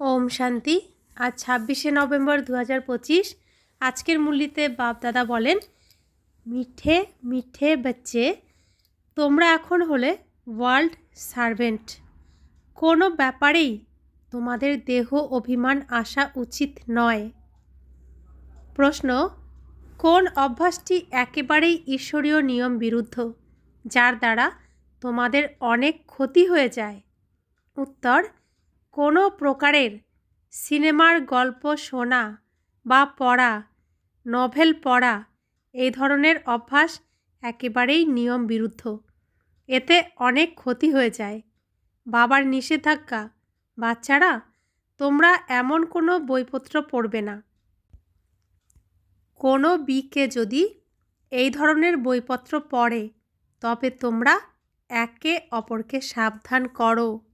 ওম শান্তি। আজ ছাব্বিশে নভেম্বর দু হাজার পঁচিশ। আজকের মূল্যতে বাপ দাদা বলেন, মিঠে মিঠে বাচ্চে, তোমরা এখন হলে ওয়ার্ল্ড সার্ভেন্ট কোনো ব্যাপারেই তোমাদের দেহ অভিমান আসা উচিত নয়। প্রশ্ন, কোন অভ্যাসটি একেবারেই ঈশ্বরীয় নিয়ম বিরুদ্ধ, যার দ্বারা তোমাদের অনেক ক্ষতি হয়ে যায়? উত্তর কোনো প্রকারের সিনেমার গল্প শোনা বা পড়া, নভেল পড়া এই ধরনের অভ্যাস একেবারেই নিয়ম বিরুদ্ধ। এতে অনেক ক্ষতি হয়ে যায়। বাবার নিষেধাজ্ঞা, বাচ্চারা, তোমরা এমন কোনো বইপত্র পড়বে না। কোনো বিকে যদি এই ধরনের বইপত্র পড়ে, তবে তোমরা একে অপরকে সাবধান করো।